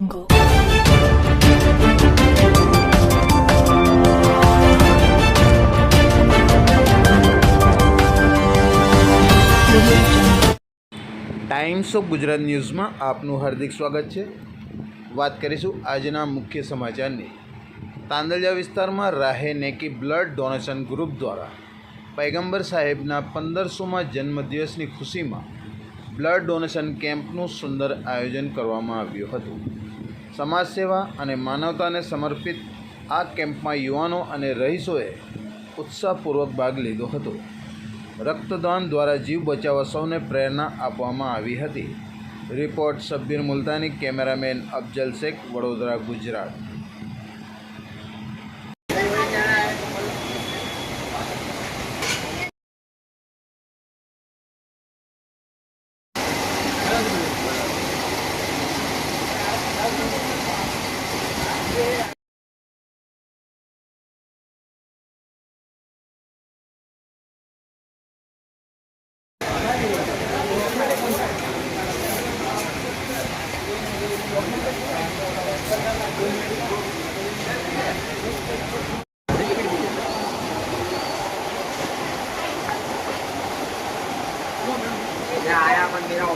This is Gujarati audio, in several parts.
Go. ટાઈમ્સ ઓફ ગુજરાત ન્યૂઝમાં આપનું હાર્દિક સ્વાગત છે. વાત કરીશું આજના મુખ્ય સમાચારની. તાંદલિયા વિસ્તારમાં Rahe Neki blood donation group દ્વારા પૈગંબર સાહેબના પંદરસોમાં જન્મદિવસની ખુશીમાં બ્લડ ડોનેશન કેમ્પનું સુંદર આયોજન કરવામાં આવ્યું હતું. સમાજ સેવા અને માનવતાને સમર્પિત આ કેમ્પમાં યુવાનો અને રહીશોએ ઉત્સાહપૂર્વક ભાગ લીધો હતો. રક્તદાન દ્વારા જીવ બચાવવા સૌને પ્રેરણા આપવામાં આવી હતી. Report Sabbir Multani, cameraman Afzal Shaikh, Vadodara, Gujarat.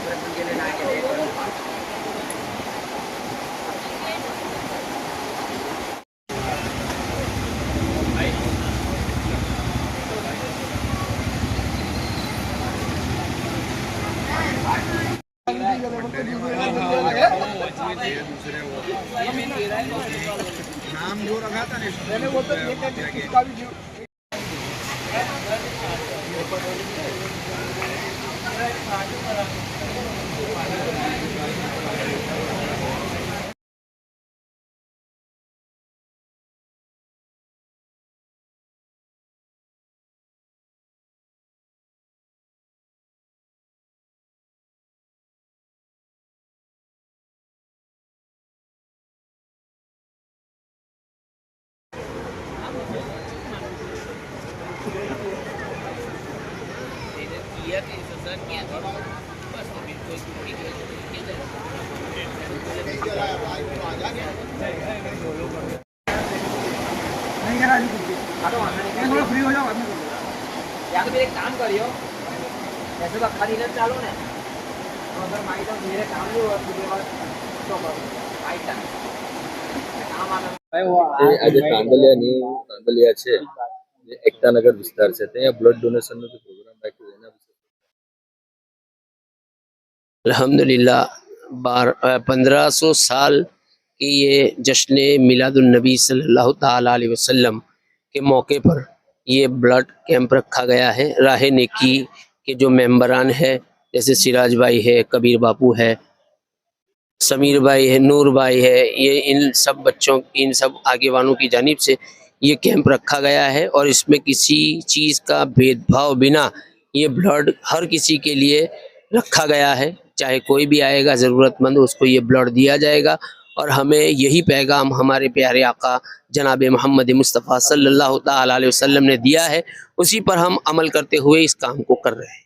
आया पर मेरा ऑपरेशन के là लिए ना के फ्री हो जाओ या तो फिर एक काम करियो ऐसे तो अखा दिन चालू ने तो अगर माई तो मेरे काम नहीं हुआ तो बाद तो करो माई टाइम काम आना એ આજે તાંદલિયા ન્યૂ તાંદલિયા છે જે એકતાનગર વિસ્તાર છે ત્યાં બ્લડ ડોનેશનનો જે પ્રોગ્રામ રાખ્યો છે એના વિશે अल्हम्दुलिल्लाह बार पंद्रह सौ साल की ये जश्न मिलादुलनबी सल्लल्लाहु अलैहि वसल्लम के मौके पर ये ब्लड कैंप रखा गया है। राह नेकी के जो मेंबरान है, जैसे सिराज भाई है, कबीर बापू है, समीर भाई है, नूर भाई है, ये इन सब बच्चों, इन सब आगे वालों की जानिब से ये कैंप रखा गया है और इसमें किसी चीज़ का भेदभाव बिना ये ब्लड हर किसी के लिए रखा गया है। चाहे कोई भी आएगा ज़रूरतमंद उसको ये ब्लड दिया जाएगा और हमें यही पैगाम हमारे प्यारे आका जनाब मोहम्मद मुस्तफ़ा सल्लल्लाहु ताला अलैहि वसल्लम ने दिया है उसी पर हम अमल करते हुए इस काम को कर रहे हैं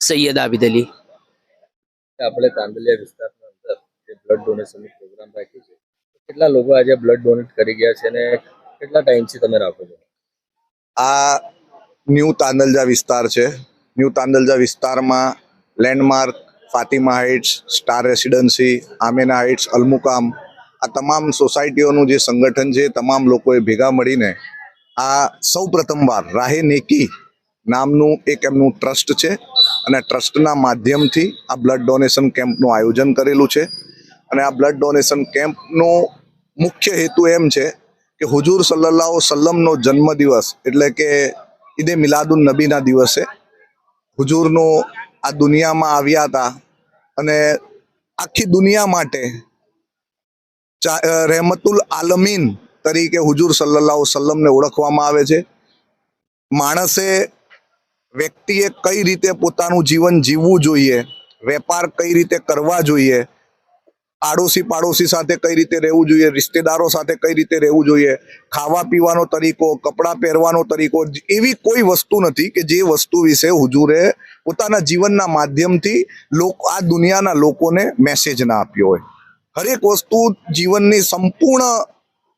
सैयद आबिद अली આપણે તાંદલિયા વિસ્તારના અંદર જે બ્લડ ડોનેશનનો પ્રોગ્રામ રાખ્યો છે કેટલા લોકો આજે બ્લડ ડોનેટ કરી ગયા છે અને કેટલા ટાઈમથી તમે રાખો છો આ ન્યૂ તાંદલજા વિસ્તાર છે ન્યૂ તાંદલજા વિસ્તારમાં landmark Fatima heights star residency Amena heights અલમુકામ આ તમામ સોસાયટીઓનું જે સંગઠન છે, તમામ લોકોએ ભેગા મળીને આ સૌ પ્રથમવાર રાહે નેકી નામનું એક એમનું ટ્રસ્ટ છે અને ટ્રસ્ટના માધ્યમથી આ બ્લડ ડોનેશન કેમ્પનું આયોજન કરેલું છે. અને આ બ્લડ ડોનેશન કેમ્પનો મુખ્ય હેતુ એમ છે કે હુજુર સલ્લાહ સલ્લમનો જન્મદિવસ એટલે કે ઈદે મિલાદુન નબીના દિવસે હુજુરનો આ દુનિયામાં આવ્યા હતા અને આખી દુનિયા માટે રહેમતુલ આલમીન તરીકે હુજુર સલ્લાહ સલ્લમને ઓળખવામાં આવે છે. માણસે વ્યક્તિએ કઈ રીતે પોતાનું જીવન જીવવું જોઈએ, વેપાર કઈ રીતે કરવા જોઈએ આડોશી પાડોશી સાથે કઈ રીતે રહેવું જોઈએ, રિશ્તેદારો સાથે કઈ રીતે રહેવું જોઈએ ખાવા પીવાનો તરીકો, કપડાં પહેરવાનો તરીકો, એવી કોઈ વસ્તુ નથી કે જે વસ્તુ વિશે હુજુરે પોતાના જીવનના માધ્યમથી લોકો, આ દુનિયાના લોકોને મેસેજ ના આપ્યો હોય. હરેક વસ્તુ જીવનની સંપૂર્ણ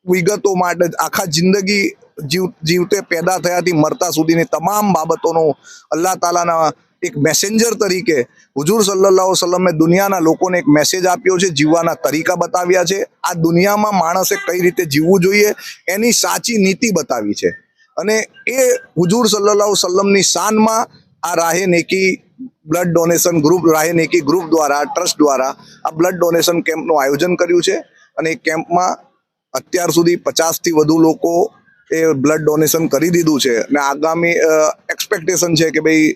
વિગતો માટે આખા જિંદગી જીવ, જીવતે પેદા થયાથી મરતા સુધીની તમામ બાબતોનો અલ્લાહ તાલાના એક મેસેન્જર તરીકે હુજુર સલ્લાહ સલમે દુનિયાના લોકોને એક મેસેજ આપ્યો છે, જીવવાના તરીકા બતાવ્યા છે. આ દુનિયામાં માણસે કઈ રીતે જીવવું જોઈએ એની સાચી નીતિ બતાવી છે. અને એ હુજુર સલ્લાહ સલ્લમની શાનમાં આ Rahe Neki blood donation group Rahe Neki group દ્વારા ટ્રસ્ટ દ્વારા આ બ્લડ ડોનેશન કેમ્પનું આયોજન કર્યું છે. અને એ કેમ્પમાં અત્યાર સુધી પચાસથી વધુ લોકો એ બ્લડ ડોનેશન કરી દીધું છે. અને આગામી એક્સપેક્ટેશન છે કે ભાઈ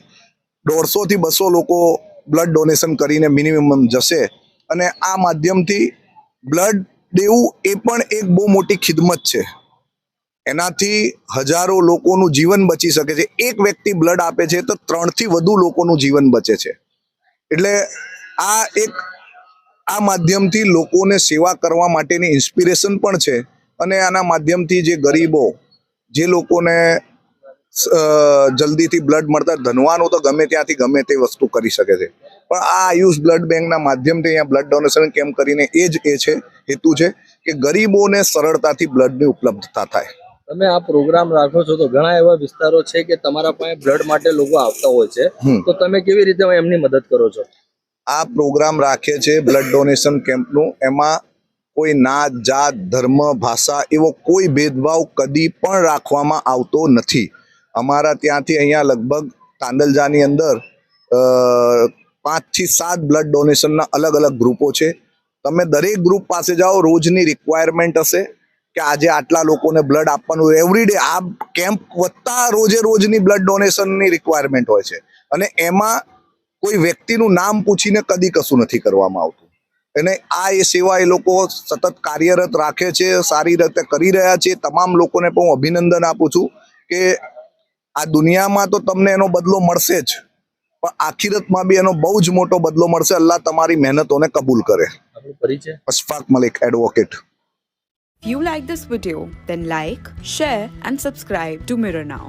દોઢસોથી બસો લોકો બ્લડ ડોનેશન કરીને મિનિમમ જશે. અને આ માધ્યમથી બ્લડ દેવું એ પણ એક બહુ મોટી ખિદમત છે. એનાથી હજારો લોકોનું જીવન બચી શકે છે. એક વ્યક્તિ બ્લડ આપે છે તો ત્રણથી વધુ લોકોનું જીવન બચે છે. એટલે આ એક, આ માધ્યમથી લોકોને સેવા કરવા માટેની ઇન્સ્પિરેશન પણ છે. અને આના માધ્યમથી જે ગરીબો, જે લોકોને જલ્દીથી બ્લડ મળતા ધનવાનો તો ગમે ત્યાંથી ગમે તે વસ્તુ કરી શકે છે. પણ આ આયુષ બ્લડ બેંકના માધ્યમથી અહીંયા બ્લડ ડોનેશન કેમ્પ કરીને એ જ એ છે હેતુ છે કે ગરીબોને સરળતાથી બ્લડની ઉપલબ્ધતા થાય. તમે આ પ્રોગ્રામ રાખો છો તો ઘણા એવા વિસ્તારો છે કે તમારા પાસે બ્લડ માટે લોકો આવતા હોય છે. તો તમે કેવી રીતે એમની મદદ કરો છો? આ પ્રોગ્રામ રાખીએ છીએ બ્લડ ડોનેશન કેમ્પનું. એમાં કોઈ નાત જાત ધર્મ ભાષા એવો કોઈ ભેદભાવ કદી પણ રાખવામાં આવતો નથી. અમારા ત્યાંથી અહીંયા લગભગ તાંદલજાની અંદર પાંચથી સાત બ્લડ ડોનેશનના અલગ અલગ ગ્રુપો છે. તમે દરેક ગ્રુપ પાસે જાઓ, રોજની રિક્વાયરમેન્ટ હશે કે આજે આટલા લોકોને બ્લડ આપવાનું એવરીડે આ કેમ્પ વધતા રોજે રોજની બ્લડ ડોનેશનની રિક્વાયરમેન્ટ હોય છે. અને એમાં કોઈ વ્યક્તિનું નામ પૂછીને કદી કશું નથી કરવામાં આવતું. અને આ એ સેવા એ લોકો સતત કાર્યરત રાખે છે, સારી રીતે કરી રહ્યા છે. તમામ લોકોને પણ હું અભિનંદન આપું છું કે આ દુનિયામાં તો તમને એનો બદલો મળશે જ. પણ આખિરતમાં બી એનો બહુ જ મોટો બદલો મળશે. અલ્લાહ તમારી મહેનતોને કબૂલ કરે. Ashfaq Malik advocate If you like this video, then like, share, and subscribe to Mirror Now.